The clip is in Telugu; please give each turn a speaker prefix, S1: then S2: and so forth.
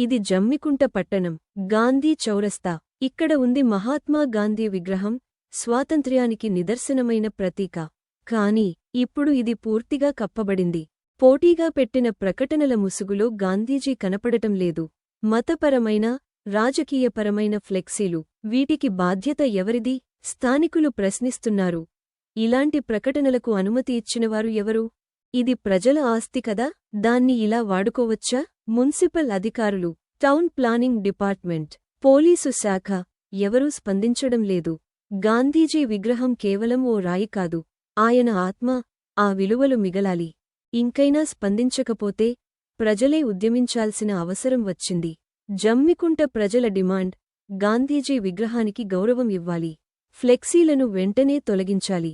S1: ఇది జమ్మికుంట పట్టణం. గాంధీ చౌరస్తా. ఇక్కడ ఉంది మహాత్మా గాంధీ విగ్రహం స్వాతంత్ర్యానికి నిదర్శనమైన ప్రతీక. కాని ఇప్పుడు ఇది పూర్తిగా కప్పబడింది. పోటీగా పెట్టిన ప్రకటనల ముసుగులో గాంధీజీ కనపడటం లేదు. మతపరమైన రాజకీయపరమైన ఫ్లెక్సీలు. వీటికి బాధ్యత ఎవరిది? స్థానికులు ప్రశ్నిస్తున్నారు. ఇలాంటి ప్రకటనలకు అనుమతి ఇచ్చినవారు ఎవరు? ఇది ప్రజల ఆస్తి కదా దాన్ని ఇలా వాడుకోవచ్చా? మున్సిపల్ అధికారులు టౌన్ ప్లానింగ్ డిపార్ట్మెంట్ పోలీసు శాఖ ఎవరూ స్పందించడం లేదు. గాంధీజీ విగ్రహం కేవలం ఓ రాయి కాదు ఆయన ఆత్మ ఆ విలువలు మిగలాలి. ఇంకైనా స్పందించకపోతే ప్రజలే ఉద్యమించాల్సిన అవసరం వచ్చింది. జమ్మికుంట ప్రజల డిమాండ్ గాంధీజీ విగ్రహానికి గౌరవం ఇవ్వాలి. ఫ్లెక్సీలను వెంటనే తొలగించాలి.